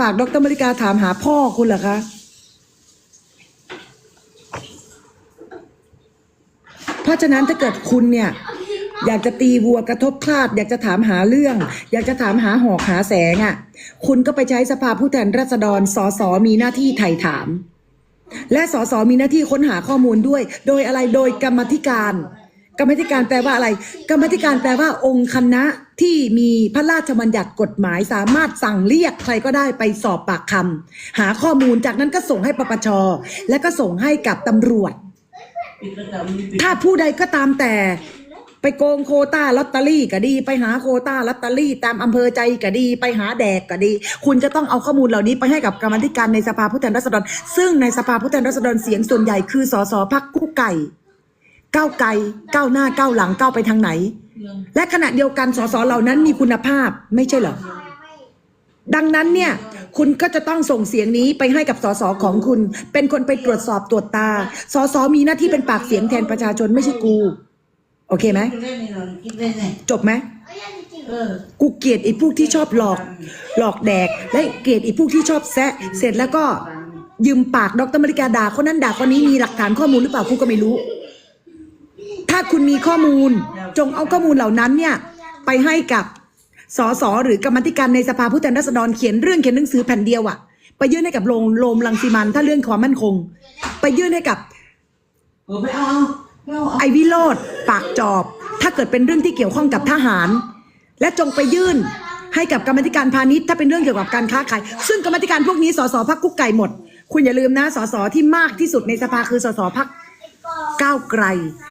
ฝากดรมริกาถามหาพ่อคุณเหรอคะเพราะฉะนั้นถ้าเกิดคุณเนี่ย อยากจะตีวัวกระทบคลาด อยากจะถามหาเรื่อง อยากจะถามหาหอกหาแสงอะ่ะ คุณก็ไปใช้สภาผู้แทนราษฎรสสมีหน้าที่ไถ่ถาม และสสมีหน้าที่ค้นหาข้อมูลด้วย โดยอะไรโดยกรรมธิการ กรรมธิการแปลว่าอะไร กรรมธิการแปลว่าองค์คณะที่มีพระราชบัญญัติกฎหมายสามารถสั่งเรียกใครก็ได้ไปสอบปากคำหาข้อมูลจากนั้นก็ส่งให้ปปชและก็ส่งให้กับตำรวจ ถ้าผู้ใดก็ตามแต่ไปโกงโคต้าลอตเตอรี่ก็ดี ไปหาโคต้าลอตเตอรี่ ตามอำเภอใจก็ดี ไปหาแดกก็ดี คุณจะต้องเอาข้อมูลเหล่านี้ไปให้กับกรรมธิการในสภาผู้แทนราษฎร ซึ่งในสภาผู้แทนราษฎรเสียงส่วนใหญ่คือสสพักกู้ไก่ ก้าวไกลก้าวหน้าก้าวหลังก้าวไปทางไหน และขณะเดียวกันสสเหล่านั้นมีคุณภาพไม่ใช่เหรอดังนั้นเนี่ยคุณก็จะต้องส่งเสียงนี้ไปให้กับสสของคุณ เป็นคนไปตรวจสอบตรวจตาสสมีหน้าที่เป็นปากเสียงแทนประชาชนไม่ใช่กู โอเคไหมจบไหมกูเกลียดไอ้พวกที่ชอบหลอก หลอกแดก และเกลียดไอ้พวกที่ชอบแซะ เสร็จแล้วก็ยืมปากดรมริกาด่าคนนั้นด่าคนนี้มีหลักฐานข้อมูลหรือเปล่ากูก็ไม่รู้ ถ้าคุณมีข้อมูลจงเอาข้อมูลเหล่านั้นเนี่ยไปให้กับสสหรือกรรมธิการในสภาผู้แทนราษฎรเขียนเรื่องเขียนหนังสือแผ่นเดียวอะไปยื่นให้กับโรงโรมลังสิมันถ้าเรื่องความมั่นคง ไปยื่นให้กับไอวิโรธปากจอบ ถ้าเกิดเป็นเรื่องที่เกี่ยวข้องกับทหาร และจงไปยื่นให้กับกรรมธิการพาณิชย์ถ้าเป็นเรื่องเกี่ยวกับการค้าขาย ซึ่งกรรมธิการพวกนี้สสพักกุ๊กไก่หมด คุณอย่าลืมนะสสที่มากที่สุดในสภาคือสสพักก้าวไกล